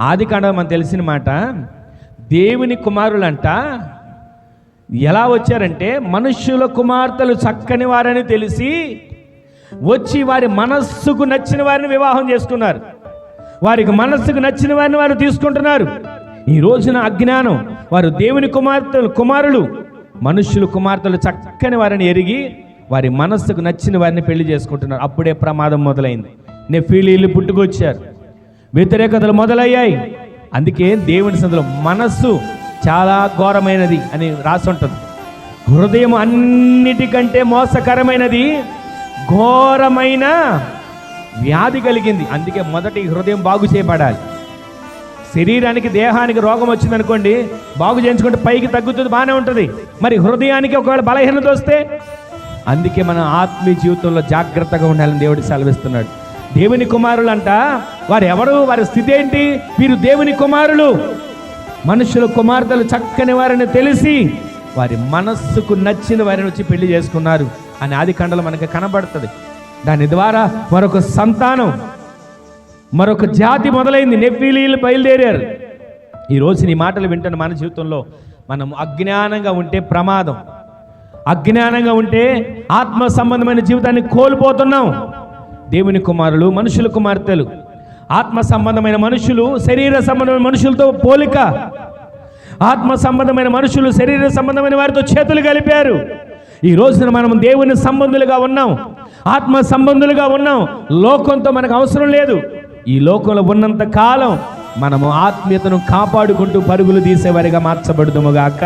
ఆది కాండం మనకు తెలిసిన మాట దేవుని కుమారులంట ఎలా వచ్చారంటే మనుష్యుల కుమార్తెలు చక్కని వారని తెలిసి వచ్చి వారి మనస్సుకు నచ్చిన వారిని వివాహం చేసుకున్నారు. వారికి మనస్సుకు నచ్చిన వారిని వారు తీసుకుంటున్నారు. ఈ రోజున అజ్ఞానం వారు దేవుని కుమార్తెలు కుమారులు మనుష్యులు కుమార్తెలు చక్కని వారిని ఎరిగి వారి మనస్సుకు నచ్చిన వారిని పెళ్ళి చేసుకుంటున్నారు. అప్పుడే ప్రమాదం మొదలైంది. నెఫీలీలు పుట్టుకొచ్చారు. వ్యతిరేకతలు మొదలయ్యాయి. అందుకే దేవుని సందులో మనస్సు చాలా ఘోరమైనది అని రాసి ఉంటుంది. హృదయం అన్నిటికంటే మోసకరమైనది ఘోరమైన వ్యాధి కలిగింది. అందుకే మొదటి హృదయం బాగు చేయబడాలి. శరీరానికి దేహానికి రోగం వచ్చిందనుకోండి బాగు చేయించుకుంటే పైకి తగ్గుతుంది బాగానే ఉంటుంది. మరి హృదయానికి ఒకవేళ బలహీనత వస్తే అందుకే మన ఆత్మీయ జీవితంలో జాగ్రత్తగా ఉండాలని దేవుడు సెలవిస్తున్నాడు. దేవుని కుమారులు అంట వారు ఎవరు వారి స్థితి ఏంటి వీరు దేవుని కుమారులు. మనుషుల కుమార్తెలు చక్కని వారిని తెలిసి వారి మనస్సుకు నచ్చిన వారిని వచ్చి పెళ్ళి చేసుకున్నారు. అని ఆది కండలు మనకు కనబడుతుంది. దాని ద్వారా మరొక సంతానం మరొక జాతి మొదలైంది. నెఫీలీలు బయలుదేరారు. ఈ నీ మాటలు వింటున్న మన జీవితంలో మనం అజ్ఞానంగా ఉంటే ప్రమాదం. అజ్ఞానంగా ఉంటే ఆత్మ సంబంధమైన జీవితాన్ని కోల్పోతున్నాం. దేవుని కుమారులు మనుషుల కుమార్తెలు ఆత్మ సంబంధమైన మనుషులు శరీర సంబంధమైన మనుషులతో పోలిక. ఆత్మ సంబంధమైన మనుషులు శరీర సంబంధమైన వారితో చేతులు కలిపారు. ఈ రోజున మనం దేవుని సంబంధులుగా ఉన్నాం. ఆత్మ సంబంధులుగా ఉన్నాం. లోకంతో మనకు అవసరం లేదు. ఈ లోకంలో ఉన్నంత కాలం మనము ఆత్మీయతను కాపాడుకుంటూ పరుగులు తీసేవారిగా మార్చబడుదుముగాక